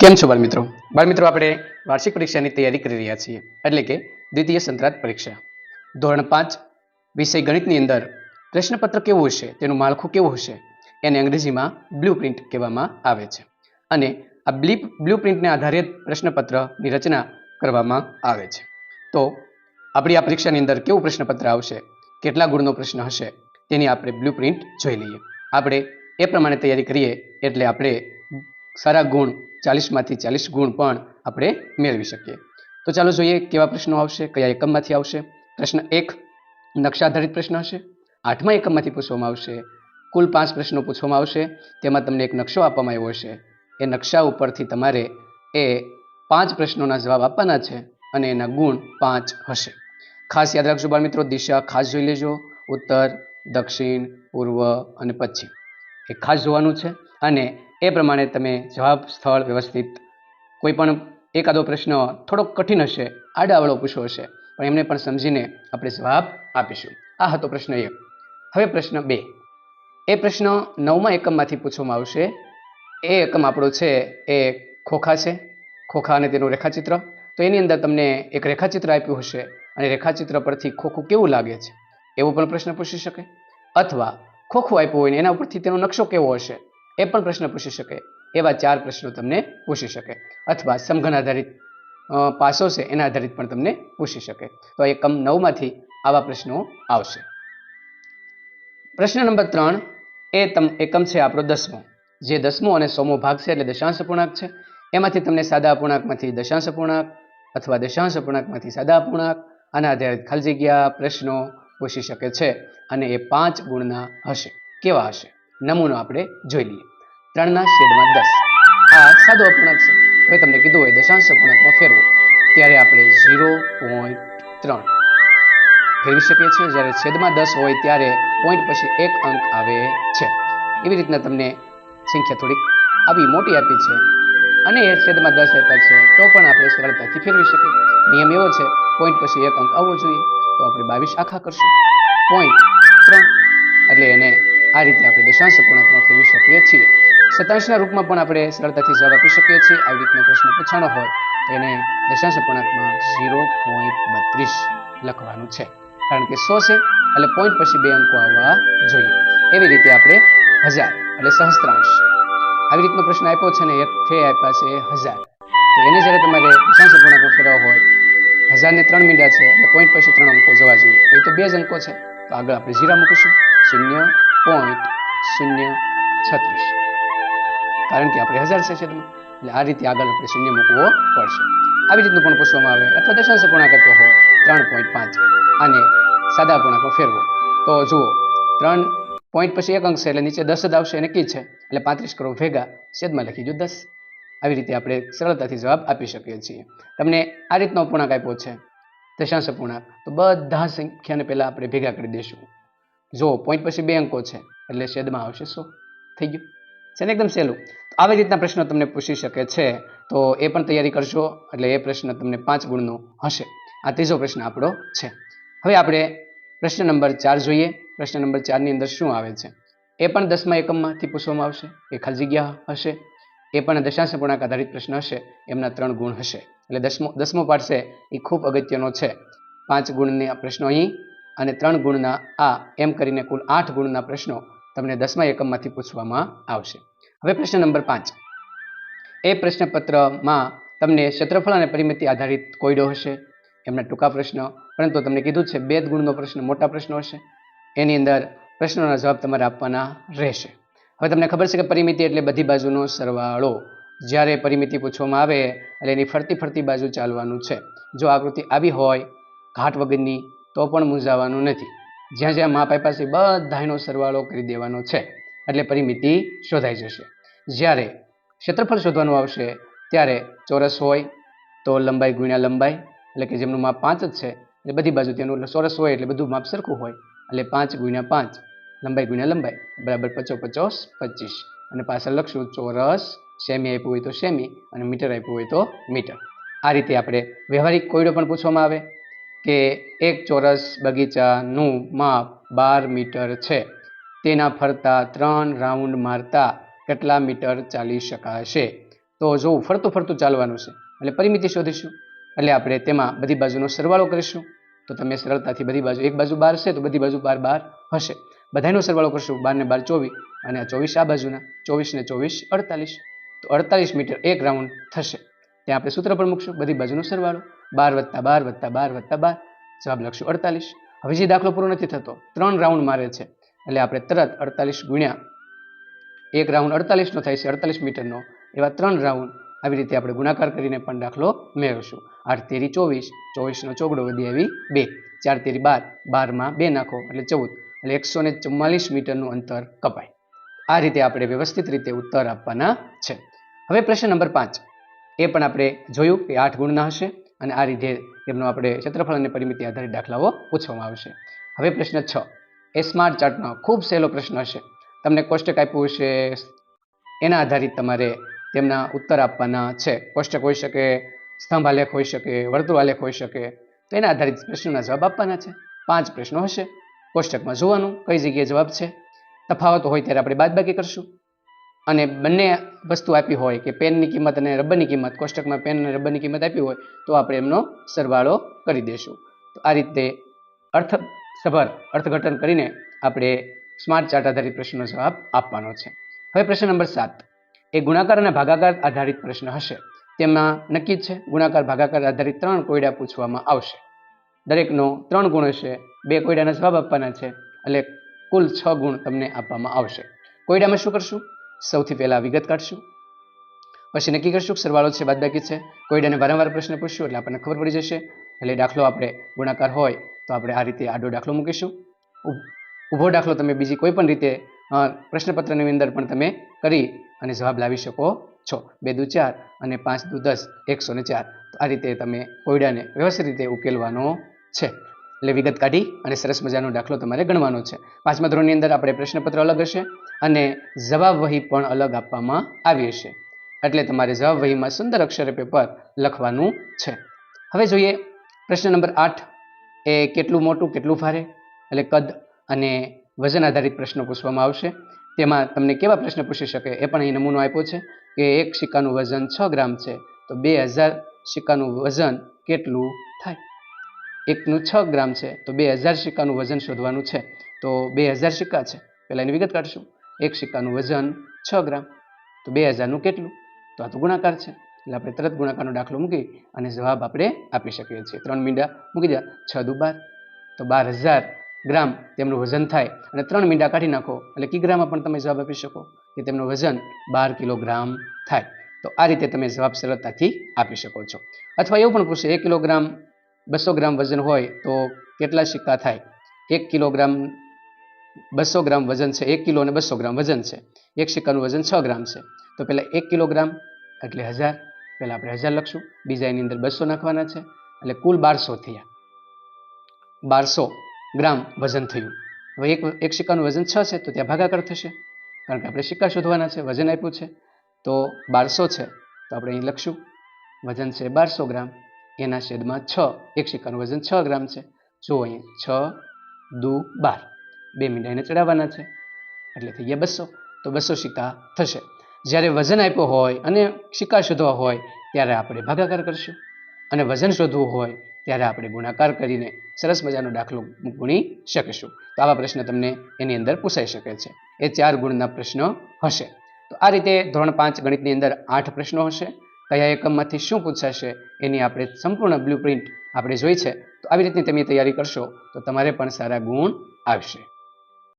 કેમ છો બાળમિત્રો? બાળમિત્રો, આપણે વાર્ષિક પરીક્ષાની તૈયારી કરી રહ્યા છીએ. એટલે કે દ્વિતીય સંત્રાત પરીક્ષા. ધોરણ પાંચ, વિષય ગણિતની અંદર પ્રશ્નપત્ર કેવું હશે? તેનું માળખું કેવું હશે? એને અંગ્રેજીમાં બ્લુ પ્રિન્ટ કહેવામાં આવે છે. અને આ બ્લીપ, બ્લુ પ્રિન્ટને આધારે પ્રશ્નપત્રની રચના કરવામાં આવે છે. તો આપણી આ પરીક્ષાની અંદર કેવું પ્રશ્નપત્ર આવશે? કેટલા ગુણનો પ્રશ્ન હશે? તેની આપણે બ્લુ પ્રિન્ટ જોઈ લઈએ. આપણે એ પ્રમાણે તૈયારી કરીએ, એટલે આપણે સારા ગુણ, ચાલીસમાંથી ચાલીસ ગુણ પણ આપણે મેળવી શકીએ. તો ચાલો જોઈએ કેવા પ્રશ્નો આવશે, કયા એકમમાંથી આવશે? પ્રશ્ન એક નકશા આધારિત પ્રશ્ન હશે. આઠમા એકમમાંથી પૂછવામાં આવશે. કુલ પાંચ પ્રશ્નો પૂછવામાં આવશે. તેમાં તમને એક નકશો આપવામાં આવ્યો હશે. એ નકશા ઉપરથી તમારે એ પાંચ પ્રશ્નોના જવાબ આપવાના છે અને એના ગુણ પાંચ હશે. ખાસ યાદ રાખજો બાળ મિત્રો દિશા ખાસ જોઈ લેજો. ઉત્તર, દક્ષિણ, પૂર્વ અને પશ્ચિમ એ ખાસ જોવાનું છે અને એ પ્રમાણે તમે જવાબ સ્થળ વ્યવસ્થિત કોઈ પણ એકાદો પ્રશ્ન થોડોક કઠિન હશે આડાવડો પૂછો હશે, પણ એમને પણ સમજીને આપણે જવાબ આપીશું. આ હતો પ્રશ્ન એક. હવે પ્રશ્ન બે. એ પ્રશ્ન નવમા એકમમાંથી પૂછવામાં આવશે. એ એકમ આપણો છે, એ ખોખા છે. ખોખા અને તેનું રેખાચિત્ર. તો એની અંદર તમને એક રેખાચિત્ર આપ્યું હશે અને રેખાચિત્ર પરથી ખોખું કેવું લાગે છે? એવો પણ પ્રશ્ન પૂછી શકે. અથવા ખોખું આપ્યું હોય ને એના ઉપરથી તેનો નકશો કેવો હશે? એ પણ પ્રશ્ન પૂછી શકે. એવા ચાર પ્રશ્નો તમને પૂછી શકે. અથવા સમઘન આધારિત પાસો છે એના આધારિત પણ તમને પૂછી શકે. તો એકમ નવમાંથી આવા પ્રશ્નો આવશે. પ્રશ્ન નંબર ત્રણ એ તમ, એકમ છે આપણો દસમો. જે દસમો અને સોમો ભાગ છે એટલે દશાંશ અપૂર્ણાંક છે. એમાંથી તમને સાદા અપૂર્ણાંકમાંથી દશાંશ અપૂર્ણાંક અથવા દશાંશ અપૂર્ણાંકમાંથી સાદા અપૂર્ણાંક આના આધારિત ખાલી જગ્યા પ્રશ્નો પૂછી શકે છે. અને એ પાંચ ગુણના હશે. કેવા હશે? નમૂનો આપણે જોઈ લઈએ. ત્રણના છેદમાં દસ. આ સાદો અપૂર્ણાંક છે. હવે તમને કીધું હોય દશાંશ અપૂર્ણાંકમાં ફેરવો. ત્યારે આપણે ઝીરો પોઈન્ટ ત્રણ ફેરવી શકીએ છીએ. જ્યારે છેદમાં દસ હોય ત્યારે પોઈન્ટ પછી એક અંક આવે છે. એવી રીતના તમને સંખ્યા થોડીક આવી મોટી આપી છે. અને એ છેદમાં દસ આપ્યા છે, તો પણ આપણે સરળતાથી ફેરવી શકીએ. નિયમ એવો છે, પોઈન્ટ પછી એક અંક આવવો જોઈએ. તો આપણે બાવીસ આખા કરશું. પોઈન્ટ ત્રણ. એટલે એને આ રીતે આપણે દશાંશ અપૂર્ણાંકમાં ફેરવી શકીએ છીએ. સતાંશના રૂપમાં પણ આપણે સરળતાથી જવાબ આપી શકીએ છીએ. આવી રીતનો પ્રશ્ન પૂછાણો હોય તો એને દશાંશ અપૂર્ણાંકમાં ઝીરો પોઈન્ટ બત્રીસ લખવાનું છે. કારણ કે સો છે, એટલે પોઈન્ટ પછી બે અંકો આવવા જોઈએ. એવી રીતે આપણે હજાર એટલે સહસ્ત્રાંશ. આવી રીતનો પ્રશ્ન આપ્યો છે ને એક આપ્યા છે હજાર. તો એને જ્યારે તમારે દશાંશ અપૂર્ણાંકમાં ફેરવવા હોય, હજારને ત્રણ મીંડા છે, એટલે પોઈન્ટ પછી ત્રણ અંકો જવા જોઈએ. એ તો બે જ અંકો છે. તો આગળ આપણે જીરા મૂકીશું. શૂન્ય પોઈન્ટ શૂન્ય છત્રીસ કારણ કે આપણે હજાર છે છેદમાં. એટલે આ રીતે આગળ આપણે શૂન્ય મૂકવો પડશે. આવી રીતનું પણ પૂછવામાં આવે. અથવા દશાંશ પૂર્ણાંક આપ્યો હોય, ત્રણ પોઈન્ટ પાંચ. અને સાદા પૂર્ણાંકો ફેરવો. તો જુઓ, ત્રણ પોઈન્ટ પછી એક અંક છે, એટલે નીચે દસ જ આવશે નક્કી છે. એટલે પાંત્રીસ કરોડ ભેગા છેદમાં લખી દો દસ. આવી રીતે આપણે સરળતાથી જવાબ આપી શકીએ છીએ. તમને આ રીતનો પૂર્ણાંક આપ્યો છે, દશાંશ પૂર્ણાંક. તો બધા સંખ્યાને પહેલાં આપણે ભેગા કરી દઈશું. જો પોઈન્ટ પછી બે અંકો છે, એટલે છેદમાં આવશે સો થઈ ગયું. છે ને એકદમ સહેલું? તો આવી રીતના પ્રશ્નો તમને પૂછી શકે છે, તો એ પણ તૈયારી કરશો એટલે એ પ્રશ્ન તમને પાંચ ગુણનો હશે. આ ત્રીજો પ્રશ્ન આપણો છે. હવે આપણે પ્રશ્ન નંબર ચાર જોઈએ. પ્રશ્ન નંબર ચારની અંદર શું આવે છે? એ પણ દસમા એકમમાંથી પૂછવામાં આવશે. એ ખાલી જગ્યા હશે. એ પણ દશાંશ પૂર્ણાંક આધારિત પ્રશ્ન હશે. એમના ત્રણ ગુણ હશે. એટલે દસમો દસમો પાઠ છે, એ ખૂબ અગત્યનો છે. પાંચ ગુણના પ્રશ્નો અહીં અને ત્રણ ગુણના આ, એમ કરીને કુલ આઠ ગુણના પ્રશ્નો તમને દસમા એકમમાંથી પૂછવામાં આવશે. હવે પ્રશ્ન નંબર પાંચ. એ પ્રશ્નપત્રમાં તમને ક્ષેત્રફળ અને પરિમિતિ આધારિત કોયડો હશે. એમના ટૂંકા પ્રશ્ન, પરંતુ તમને કીધું છે બે ગુણનો પ્રશ્ન, મોટા પ્રશ્નો હશે. એની અંદર પ્રશ્નોના જવાબ તમારે આપવાના રહેશે. હવે તમને ખબર છે કે પરિમિતિ એટલે બધી બાજુનો સરવાળો. જ્યારે પરિમિતિ પૂછવામાં આવે, એટલે એની ફરતી ફરતી બાજુ ચાલવાનું છે. જો આકૃતિ આવી હોય, ઘાટ વગરની તો પણ મૂંઝાવાનું નથી. જ્યાં જ્યાં માપ આપ્યા છે બધાનો સરવાળો કરી દેવાનો છે. એટલે પરિમિતિ શોધાઈ જશે. જ્યારે ક્ષેત્રફળ શોધવાનું આવશે, ત્યારે ચોરસ હોય તો લંબાઈ ગુણ્યા લંબાઈ, એટલે કે જેમનું માપ પાંચ જ છે એટલે બધી બાજુ તેનું ચોરસ હોય એટલે બધું માપ સરખું હોય, એટલે પાંચ ગુણ્યા પાંચ, લંબાઈ ગુણ્યા લંબાઈ, બરાબર પચો પચોસ પચીસ. અને પાછળ લખશું ચોરસ, સેમી આપ્યું હોય તો સેમી, અને મીટર આપ્યું હોય તો મીટર. આ રીતે આપણે વ્યવહારિક કોયડો પણ પૂછવામાં આવે. કે એક ચોરસ બગીચાનું માપ બાર મીટર છે. તેના ફરતા ત્રણ રાઉન્ડ મારતા કેટલા મીટર ચાલી શકાશે? તો જો ફરતું ફરતું ચાલવાનું છે, એટલે પરિમિતિ શોધીશું. એટલે આપણે તેમાં બધી બાજુનો સરવાળો કરીશું. તો તમે સરળતાથી બધી બાજુ, એક બાજુ બાર છે, તો બધી બાજુ બાર બાર હશે. બધાનો સરવાળો કરશું, બાર ને બાર ચોવીસ, અને આ ચોવીસ આ બાજુના, ચોવીસ ને ચોવીસ અડતાલીસ. તો અડતાલીસ મીટર એક રાઉન્ડ થશે. ત્યાં આપણે સૂત્ર પણ મૂકશું, બધી બાજુનો સરવાળો. બાર વત્તા બાર વત્તા બાર વત્તા બાર. જવાબ લખશું અડતાલીસ. હવે જે દાખલો પૂરો નથી થતો, ત્રણ રાઉન્ડ મારે છે. એટલે આપણે તરત અડતાલીસ ગુણ્યા. એક રાઉન્ડ અડતાલીસનો થાય છે, અડતાલીસ મીટરનો. એવા ત્રણ રાઉન્ડ આવી રીતે આપણે ગુણાકાર કરીને પણ દાખલો મેળવશું. આઠ તેરી ચોવીસ, ચોવીસનો ચોગડો વધી આવી બે. ચાર તેરી બાર, બારમાં બે નાખો, એટલે ચૌદ. એટલે એકસો ને ચુમ્માલીસ મીટરનું અંતર કપાય. આ રીતે આપણે વ્યવસ્થિત રીતે ઉત્તર આપવાના છે. હવે પ્રશ્ન નંબર પાંચ. એ પણ આપણે જોયું કે આઠ ગુણના હશે. અને આ રીતે તેમનો આપણે ક્ષેત્રફળ અને પરિમિતિ આધારિત દાખલાઓ પૂછવામાં આવશે. હવે પ્રશ્ન છ. એ સ્માર્ટ ચાર્ટનો ખૂબ સહેલો પ્રશ્ન હશે. તમને કોષ્ટક આપ્યું હશે. એના આધારિત તમારે તેમના ઉત્તર આપવાના છે. કોષ્ટક હોઈ શકે, સ્તંભ આલેખ હોઈ શકે, વર્તુળ આલેખ હોઈ શકે. તો એના આધારિત પ્રશ્નોના જવાબ આપવાના છે. પાંચ પ્રશ્નો હશે. કોષ્ટકમાં જોવાનું કઈ જગ્યાએ જવાબ છે. તફાવત હોય ત્યારે આપણે બાદબાકી કરશું. અને બંને વસ્તુ આપી હોય કે પેનની કિંમત અને રબરની કિંમત, કોષ્ટકમાં પેન અને રબરની કિંમત આપી હોય, તો આપણે એમનો સરવાળો કરી દઈશું તો આ રીતે અર્થસભર અર્થઘટન કરીને આપણે સ્માર્ટ ચાર્ટ આધારિત પ્રશ્નનો જવાબ આપવાનો છે. હવે પ્રશ્ન નંબર સાત. એ ગુણાકાર અને ભાગાકાર આધારિત પ્રશ્ન હશે. તેમાં નક્કી છે, ગુણાકાર, ભાગાકાર આધારિત ત્રણ કોયડા પૂછવામાં આવશે. દરેકનો ત્રણ ગુણ હશે, બે કોયડાના જવાબ આપવાના છે, એટલે કુલ છ ગુણ તમને આપવામાં આવશે. કોયડામાં શું કરશું? સૌથી પહેલાં વિગત કાઢશું. પછી નક્કી કરશું કે સરવાળો છે, બાદબાકી છે. કોયડાને વારંવાર પ્રશ્ન પૂછશું એટલે આપણને ખબર પડી જશે. એટલે દાખલો આપણે ગુણાકાર હોય, તો આપણે આ રીતે આડો દાખલો મૂકીશું. ઊભો દાખલો તમે બીજી કોઈ પણ રીતે પ્રશ્નપત્રની અંદર પણ તમે કરી અને જવાબ લાવી શકો છો. બે દુ ચાર અને પાંચ દુ દસ, એકસો ને ચાર. આ રીતે તમે કોયડાને વ્યવસ્થિત રીતે ઉકેલવાનો છે. એટલે વિગત કાઢી અને સરસ મજાનો દાખલો તમારે ગણવાનો છે. પાંચમા ધોરણની અંદર આપણે પ્રશ્નપત્ર અલગ હશે અને જવાબ વહી પણ અલગ આપવામાં આવી હશે. એટલે તમારે જવાબ વહીમાં સુંદર અક્ષરે પેપર લખવાનું છે. હવે જોઈએ પ્રશ્ન નંબર આઠ. એ કેટલું મોટું, કેટલું ભારે? એટલે કદ અને વજન આધારિત પ્રશ્નો પૂછવામાં આવશે. તેમાં તમને કેવા પ્રશ્ન પૂછી શકે એ પણ અહીં નમૂનો આપ્યો છે કે એક સિક્કાનું વજન છ ગ્રામ છે. તો બે હજાર સિક્કાનું વજન કેટલું થાય? એકનું છ ગ્રામ છે, તો બે હજાર સિક્કાનું વજન શોધવાનું છે. તો બે હજાર સિક્કા છે. પહેલાં એની વિગત કાઢશું. એક સિક્કાનું વજન છ ગ્રામ. તો બે હજારનું કેટલું? તો આ તો ગુણાકાર છે. એટલે આપણે તરત ગુણાકારનો દાખલો મૂકી અને જવાબ આપણે આપી શકીએ છીએ. ત્રણ મીંડા મૂકી દે. છ દુ બાર. તો બાર હજાર ગ્રામ તેમનું વજન થાય. અને ત્રણ મીંડા કાઢી નાખો. એટલે કિગ્રામાં પણ તમે જવાબ આપી શકો કે તેમનું વજન બાર કિલોગ્રામ થાય. તો આ રીતે તમે જવાબ સરળતાથી આપી શકો છો. અથવા એવું પણ પૂછે, એક કિલોગ્રામ બસો ગ્રામ વજન હોય તો કેટલા સિક્કા થાય? એક કિલોગ્રામ બસો ગ્રામ વજન છે, એક કિલો અને બસો ગ્રામ વજન છે. એક સિક્કાનું વજન છ ગ્રામ છે. તો પહેલાં એક કિલોગ્રામ એટલે હજાર. પહેલાં આપણે હજાર લખશું. બીજા એની અંદર બસો નાખવાના છે. એટલે કુલ બારસો થયા. બારસો ગ્રામ વજન થયું. હવે એક એક સિક્કાનું વજન છ છે, તો ત્યાં ભાગાકાર થશે. કારણ કે આપણે સિક્કા શોધવાના છે, વજન આપ્યું છે. તો બારસો છે. તો આપણે અહીં લખશું. વજન છે બારસો ગ્રામ. એના છેદમાં છ. એક સિક્કાનું વજન છ ગ્રામ છે. જો અહીં છ, દુ, બાર. બે મીંડા એને ચડાવવાના છે. એટલે થઈ ગયા બસો. તો બસો સિક્કા થશે. જ્યારે વજન આપ્યો હોય અને સિક્કા શોધવા હોય, ત્યારે આપણે ભાગાકાર કરશું. અને વજન શોધવું હોય, ત્યારે આપણે ગુણાકાર કરીને સરસ મજાનો દાખલો ગુણી શકીશું. તો આવા પ્રશ્ન તમને એની અંદર પૂછાઈ શકે છે. એ ચાર ગુણના પ્રશ્નો હશે. તો આ રીતે ધોરણ પાંચ ગણિતની અંદર આઠ પ્રશ્નો હશે. કયા એકમમાંથી શું પૂછાશે એની આપણે સંપૂર્ણ બ્લુપ્રિન્ટ આપણે જોઈ છે. તો આવી રીતની તમે તૈયારી કરશો તો તમારે પણ સારા ગુણ આવશે.